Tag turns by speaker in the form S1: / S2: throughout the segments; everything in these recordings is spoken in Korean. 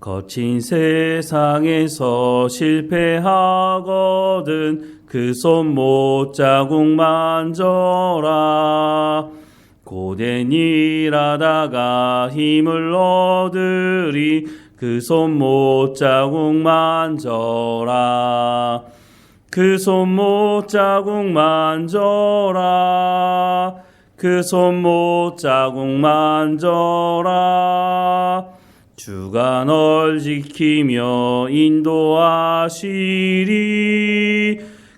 S1: 거친 세상에서 실패하거든 그 손 못 자국 만져라. 고된 일하다가 힘을 얻으리 그 손 못 자국 만져라. 그 손 못 자국 만져라. 그 손 못 자국 만져라 주가 널 지키며 인도하시리.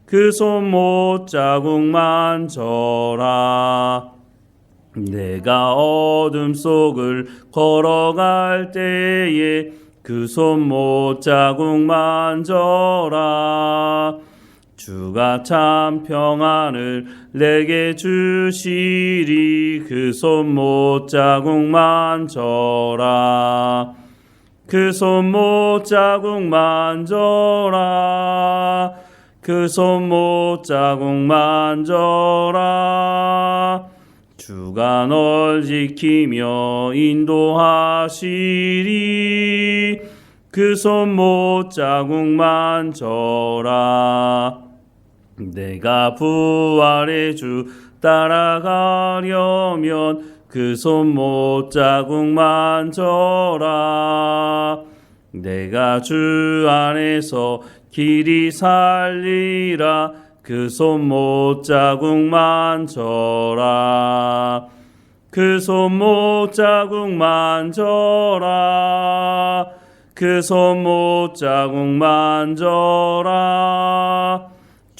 S1: 그 손못 자국 만 져라 내가 어둠 속을 걸어갈 때에 그 손못 자국 만 져라 주가 참 평안을 내게 주시리. 그 손 못 자국 만 져라. 그 손 못 자국 만 져라. 그 손 못 자국 만 져라. 주가 널 지키며 인도하시리. 그 손 못 자국 만 져라 내가 부활의 주 따라가려면 그 손못 자국 만 져라. 내가 주 안에서 길이 살리라. 그 손못 자국 만 져라. 그 손못 자국 만 져라. 그 손못 자국 만 져라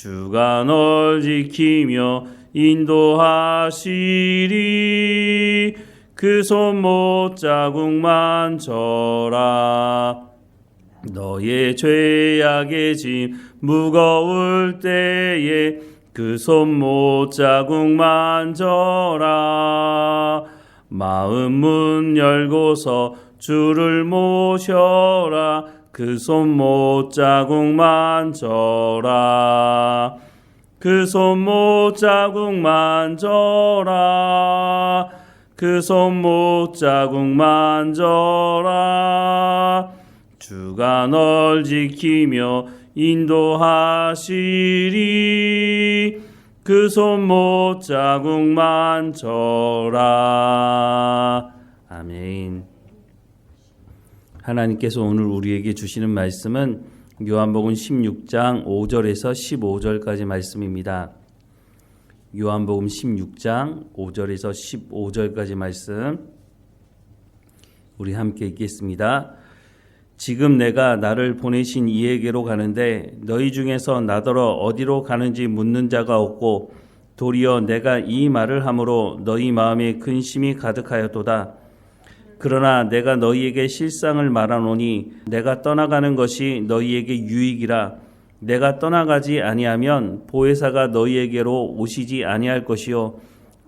S1: 주가 널 지키며 인도하시리. 그 손못 자국 만 져라. 너의 죄악의 짐 무거울 때에 그 손못 자국 만 져라. 마음 문 열고서 주를 모셔라 그 손 못 자국 만 져라. 그 손 못 자국 만 져라. 그 손 못 자국 만 져라. 주가 널 지키며 인도하시리. 그 손 못 자국 만 져라. 아멘 하나님께서 오늘 우리에게 주시는 말씀은 요한복음 16장 5절에서 15절까지 말씀입니다. 요한복음 16장 5절에서 15절까지 말씀 우리 함께 읽겠습니다. 지금 내가 나를 보내신 이에게로 가는데 너희 중에서 나더러 어디로 가는지 묻는 자가 없고 도리어 내가 이 말을 함으로 너희 마음에 근심이 가득하였도다. 그러나 내가 너희에게 실상을 말하노니 내가 떠나가는 것이 너희에게 유익이라. 내가 떠나가지 아니하면 보혜사가 너희에게로 오시지 아니할 것이요.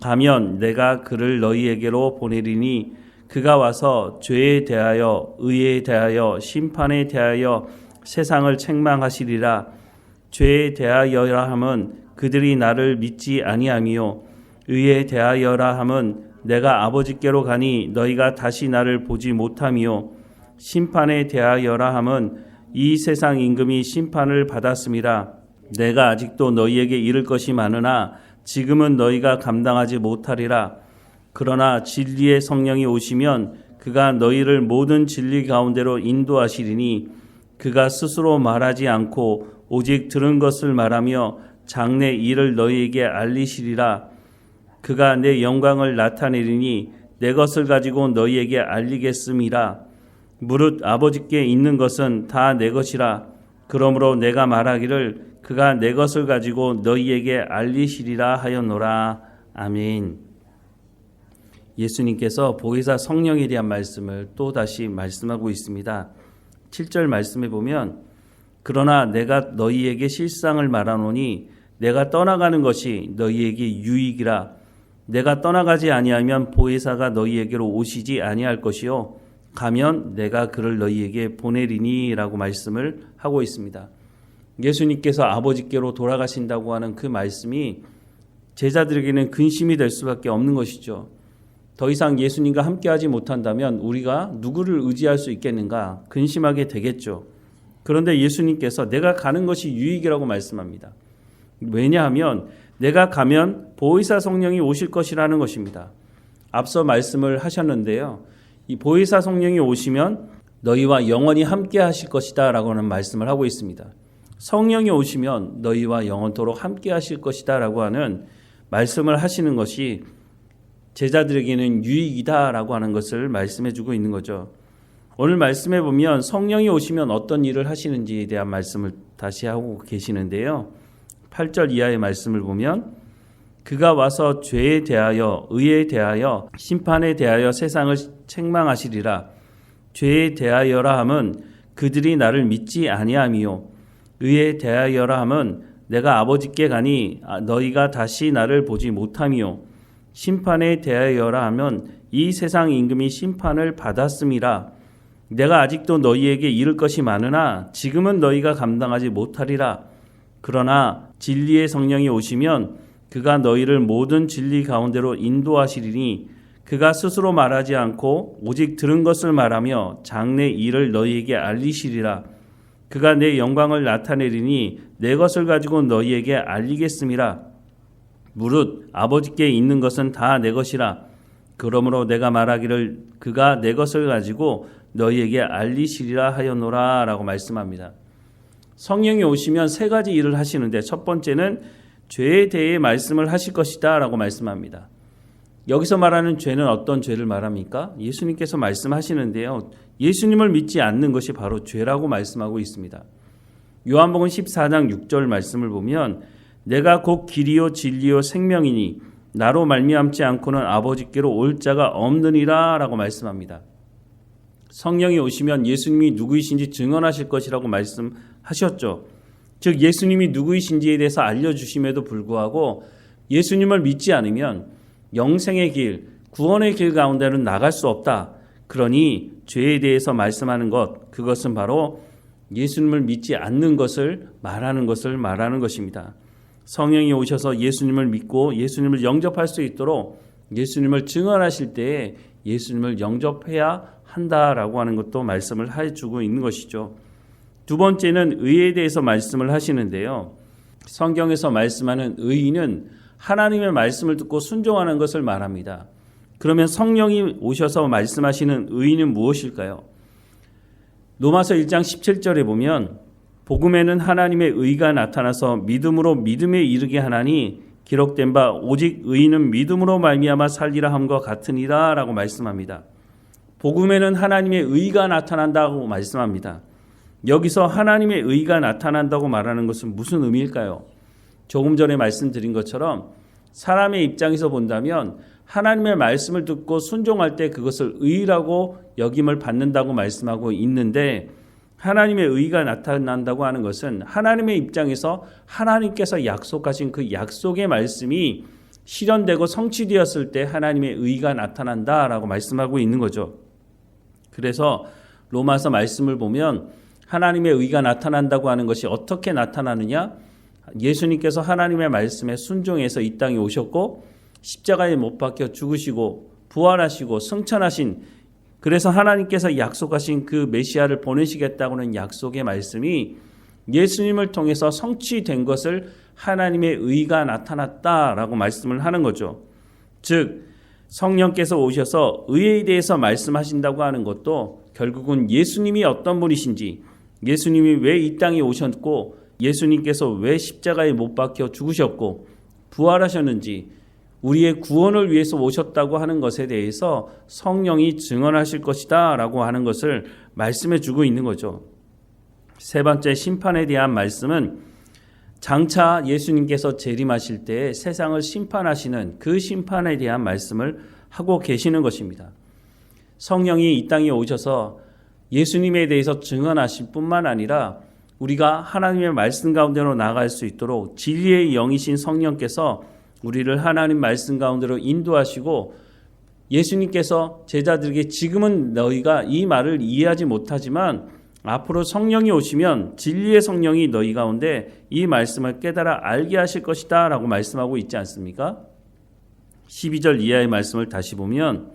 S1: 가면 내가 그를 너희에게로 보내리니 그가 와서 죄에 대하여 의에 대하여 심판에 대하여 세상을 책망하시리라. 죄에 대하여라 함은 그들이 나를 믿지 아니하미요. 의에 대하여라 함은 내가 아버지께로 가니 너희가 다시 나를 보지 못하미요. 심판에 대하여라 함은 이 세상 임금이 심판을 받았음이라 내가 아직도 너희에게 이를 것이 많으나 지금은 너희가 감당하지 못하리라. 그러나 진리의 성령이 오시면 그가 너희를 모든 진리 가운데로 인도하시리니 그가 스스로 말하지 않고 오직 들은 것을 말하며 장래 일을 너희에게 알리시리라. 그가 내 영광을 나타내리니 내 것을 가지고 너희에게 알리겠음이라. 무릇 아버지께 있는 것은 다 내 것이라. 그러므로 내가 말하기를 그가 내 것을 가지고 너희에게 알리시리라 하였노라. 아멘. 예수님께서 보혜사 성령에 대한 말씀을 또 다시 말씀하고 있습니다. 7절 말씀에 보면 그러나 내가 너희에게 실상을 말하노니 내가 떠나가는 것이 너희에게 유익이라 내가 떠나가지 아니하면 보혜사가 너희에게로 오시지 아니할 것이요 가면 내가 그를 너희에게 보내리니라고 말씀을 하고 있습니다. 예수님께서 아버지께로 돌아가신다고 하는 그 말씀이 제자들에게는 근심이 될 수밖에 없는 것이죠. 더 이상 예수님과 함께하지 못한다면 우리가 누구를 의지할 수 있겠는가 근심하게 되겠죠. 그런데 예수님께서 내가 가는 것이 유익이라고 말씀합니다. 왜냐하면 내가 가면 보혜사 성령이 오실 것이라는 것입니다. 앞서 말씀을 하셨는데요. 이 보혜사 성령이 오시면 너희와 영원히 함께 하실 것이다 라고는 말씀을 하고 있습니다. 성령이 오시면 너희와 영원토록 함께 하실 것이다 라고 하는 말씀을 하시는 것이 제자들에게는 유익이다 라고 하는 것을 말씀해 주고 있는 거죠. 오늘 말씀해 보면 성령이 오시면 어떤 일을 하시는지에 대한 말씀을 다시 하고 계시는데요. 8절 이하의 말씀을 보면 그가 와서 죄에 대하여 의에 대하여 심판에 대하여 세상을 책망하시리라. 죄에 대하여라 함은 그들이 나를 믿지 아니함이요. 의에 대하여라 함은 내가 아버지께 가니 너희가 다시 나를 보지 못함이요. 심판에 대하여라 하면 이 세상 임금이 심판을 받았음이라. 내가 아직도 너희에게 이를 것이 많으나 지금은 너희가 감당하지 못하리라. 그러나 진리의 성령이 오시면 그가 너희를 모든 진리 가운데로 인도하시리니 그가 스스로 말하지 않고 오직 들은 것을 말하며 장래 일을 너희에게 알리시리라. 그가 내 영광을 나타내리니 내 것을 가지고 너희에게 알리겠음이라 무릇 아버지께 있는 것은 다 내 것이라. 그러므로 내가 말하기를 그가 내 것을 가지고 너희에게 알리시리라 하였노라라고 말씀합니다. 성령이 오시면 세 가지 일을 하시는데 첫 번째는 죄에 대해 말씀을 하실 것이다 라고 말씀합니다. 여기서 말하는 죄는 어떤 죄를 말합니까? 예수님께서 말씀하시는데요. 예수님을 믿지 않는 것이 바로 죄라고 말씀하고 있습니다. 요한복음 14장 6절 말씀을 보면 내가 곧 길이요 진리요 생명이니 나로 말미암지 않고는 아버지께로 올 자가 없느니라라고 말씀합니다. 성령이 오시면 예수님이 누구이신지 증언하실 것이라고 말씀 하셨죠. 즉 예수님이 누구이신지에 대해서 알려주심에도 불구하고 예수님을 믿지 않으면 영생의 길, 구원의 길 가운데는 나갈 수 없다. 그러니 죄에 대해서 말씀하는 것, 그것은 바로 예수님을 믿지 않는 것을 말하는 것을 말하는 것입니다. 성령이 오셔서 예수님을 믿고 예수님을 영접할 수 있도록 예수님을 증언하실 때에 예수님을 영접해야 한다라고 하는 것도 말씀을 해주고 있는 것이죠. 두 번째는 의에 대해서 말씀을 하시는데요. 성경에서 말씀하는 의인은 하나님의 말씀을 듣고 순종하는 것을 말합니다. 그러면 성령이 오셔서 말씀하시는 의인은 무엇일까요? 로마서 1장 17절에 보면 복음에는 하나님의 의가 나타나서 믿음으로 믿음에 이르게 하나니 기록된 바 오직 의인은 믿음으로 말미암아 살리라 함과 같으니라라고 말씀합니다. 복음에는 하나님의 의가 나타난다고 말씀합니다. 여기서 하나님의 의가 나타난다고 말하는 것은 무슨 의미일까요? 조금 전에 말씀드린 것처럼 사람의 입장에서 본다면 하나님의 말씀을 듣고 순종할 때 그것을 의라고 여김을 받는다고 말씀하고 있는데 하나님의 의가 나타난다고 하는 것은 하나님의 입장에서 하나님께서 약속하신 그 약속의 말씀이 실현되고 성취되었을 때 하나님의 의가 나타난다라고 말씀하고 있는 거죠. 그래서 로마서 말씀을 보면 하나님의 의가 나타난다고 하는 것이 어떻게 나타나느냐? 예수님께서 하나님의 말씀에 순종해서 이 땅에 오셨고 십자가에 못 박혀 죽으시고 부활하시고 승천하신 그래서 하나님께서 약속하신 그 메시아를 보내시겠다고는 약속의 말씀이 예수님을 통해서 성취된 것을 하나님의 의가 나타났다라고 말씀을 하는 거죠. 즉 성령께서 오셔서 의에 대해서 말씀하신다고 하는 것도 결국은 예수님이 어떤 분이신지 예수님이 왜 이 땅에 오셨고 예수님께서 왜 십자가에 못 박혀 죽으셨고 부활하셨는지 우리의 구원을 위해서 오셨다고 하는 것에 대해서 성령이 증언하실 것이다 라고 하는 것을 말씀해 주고 있는 거죠. 세 번째 심판에 대한 말씀은 장차 예수님께서 재림하실 때 세상을 심판하시는 그 심판에 대한 말씀을 하고 계시는 것입니다. 성령이 이 땅에 오셔서 예수님에 대해서 증언하실 뿐만 아니라 우리가 하나님의 말씀 가운데로 나아갈 수 있도록 진리의 영이신 성령께서 우리를 하나님 말씀 가운데로 인도하시고 예수님께서 제자들에게 지금은 너희가 이 말을 이해하지 못하지만 앞으로 성령이 오시면 진리의 성령이 너희 가운데 이 말씀을 깨달아 알게 하실 것이다 라고 말씀하고 있지 않습니까? 12절 이하의 말씀을 다시 보면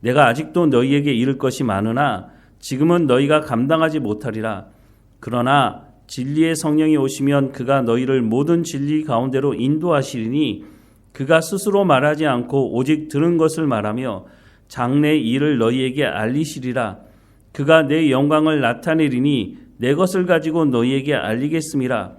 S1: 내가 아직도 너희에게 이를 것이 많으나 지금은 너희가 감당하지 못하리라. 그러나 진리의 성령이 오시면 그가 너희를 모든 진리 가운데로 인도하시리니 그가 스스로 말하지 않고 오직 들은 것을 말하며 장래 일을 너희에게 알리시리라. 그가 내 영광을 나타내리니 내 것을 가지고 너희에게 알리겠음이라.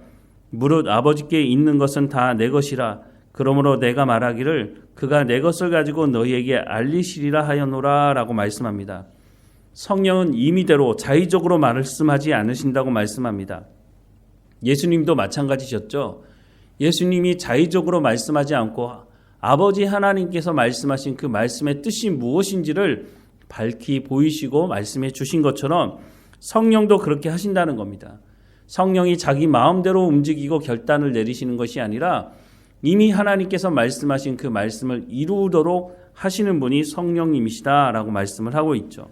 S1: 무릇 아버지께 있는 것은 다 내 것이라. 그러므로 내가 말하기를 그가 내 것을 가지고 너희에게 알리시리라 하였노라라고 말씀합니다. 성령은 임의대로 자의적으로 말씀하지 않으신다고 말씀합니다. 예수님도 마찬가지셨죠. 예수님이 자의적으로 말씀하지 않고 아버지 하나님께서 말씀하신 그 말씀의 뜻이 무엇인지를 밝히 보이시고 말씀해 주신 것처럼 성령도 그렇게 하신다는 겁니다. 성령이 자기 마음대로 움직이고 결단을 내리시는 것이 아니라 이미 하나님께서 말씀하신 그 말씀을 이루도록 하시는 분이 성령님이시다라고 말씀을 하고 있죠.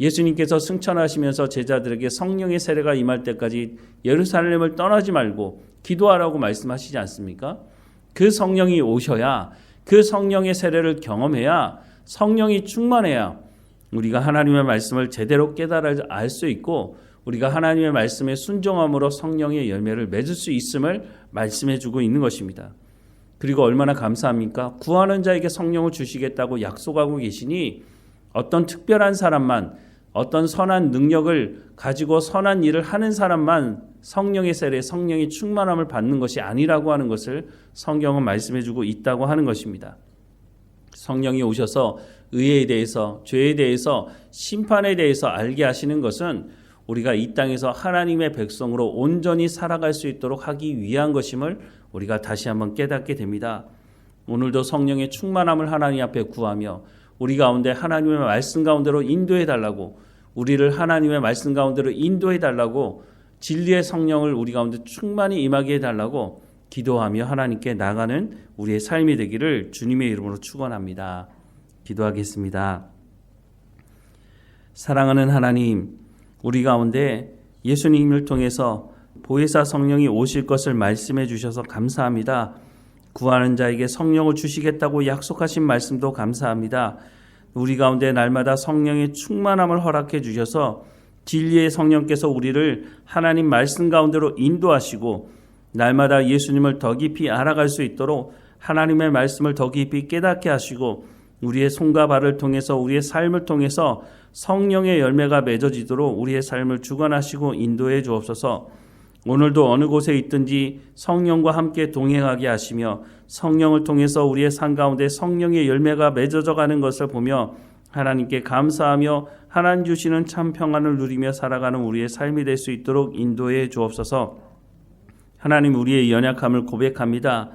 S1: 예수님께서 승천하시면서 제자들에게 성령의 세례가 임할 때까지 예루살렘을 떠나지 말고 기도하라고 말씀하시지 않습니까? 그 성령이 오셔야 그 성령의 세례를 경험해야 성령이 충만해야 우리가 하나님의 말씀을 제대로 깨달아 알 수 있고 우리가 하나님의 말씀에 순종함으로 성령의 열매를 맺을 수 있음을 말씀해 주고 있는 것입니다. 그리고 얼마나 감사합니까? 구하는 자에게 성령을 주시겠다고 약속하고 계시니 어떤 특별한 사람만 어떤 선한 능력을 가지고 선한 일을 하는 사람만 성령의 세례, 성령의 충만함을 받는 것이 아니라고 하는 것을 성경은 말씀해 주고 있다고 하는 것입니다. 성령이 오셔서 의에 대해서, 죄에 대해서, 심판에 대해서 알게 하시는 것은 우리가 이 땅에서 하나님의 백성으로 온전히 살아갈 수 있도록 하기 위한 것임을 우리가 다시 한번 깨닫게 됩니다. 오늘도 성령의 충만함을 하나님 앞에 구하며 우리 가운데 하나님의 말씀 가운데로 인도해 달라고 우리를 하나님의 말씀 가운데로 인도해 달라고 진리의 성령을 우리 가운데 충만히 임하게 해 달라고 기도하며 하나님께 나가는 우리의 삶이 되기를 주님의 이름으로 축원합니다. 기도하겠습니다. 사랑하는 하나님, 우리 가운데 예수님을 통해서 보혜사 성령이 오실 것을 말씀해 주셔서 감사합니다. 구하는 자에게 성령을 주시겠다고 약속하신 말씀도 감사합니다. 우리 가운데 날마다 성령의 충만함을 허락해 주셔서 진리의 성령께서 우리를 하나님 말씀 가운데로 인도하시고 날마다 예수님을 더 깊이 알아갈 수 있도록 하나님의 말씀을 더 깊이 깨닫게 하시고 우리의 손과 발을 통해서 우리의 삶을 통해서 성령의 열매가 맺어지도록 우리의 삶을 주관하시고 인도해 주옵소서. 오늘도 어느 곳에 있든지 성령과 함께 동행하게 하시며 성령을 통해서 우리의 삶 가운데 성령의 열매가 맺어져 가는 것을 보며 하나님께 감사하며 하나님 주시는 참 평안을 누리며 살아가는 우리의 삶이 될 수 있도록 인도해 주옵소서. 하나님 우리의 연약함을 고백합니다.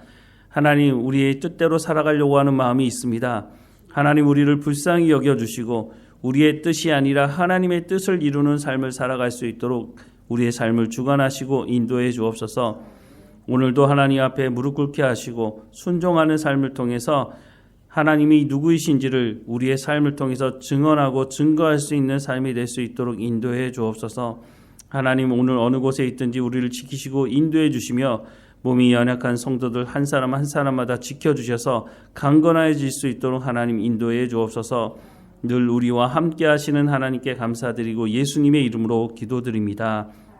S1: 하나님 우리의 뜻대로 살아가려고 하는 마음이 있습니다. 하나님 우리를 불쌍히 여겨 주시고 우리의 뜻이 아니라 하나님의 뜻을 이루는 삶을 살아갈 수 있도록 우리의 삶을 주관하시고 인도해 주옵소서. 오늘도 하나님 앞에 무릎 꿇게 하시고 순종하는 삶을 통해서 하나님이 누구이신지를 우리의 삶을 통해서 증언하고 증거할 수 있는 삶이 될 수 있도록 인도해 주옵소서. 하나님 오늘 어느 곳에 있든지 우리를 지키시고 인도해 주시며 몸이 연약한 성도들 한 사람 한 사람마다 지켜 주셔서 강건해질 수 있도록 하나님 인도해 주옵소서. 늘 우리와 함께 하시는 하나님께 감사드리고 예수님의 이름으로 기도드립니다.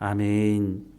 S1: 아멘.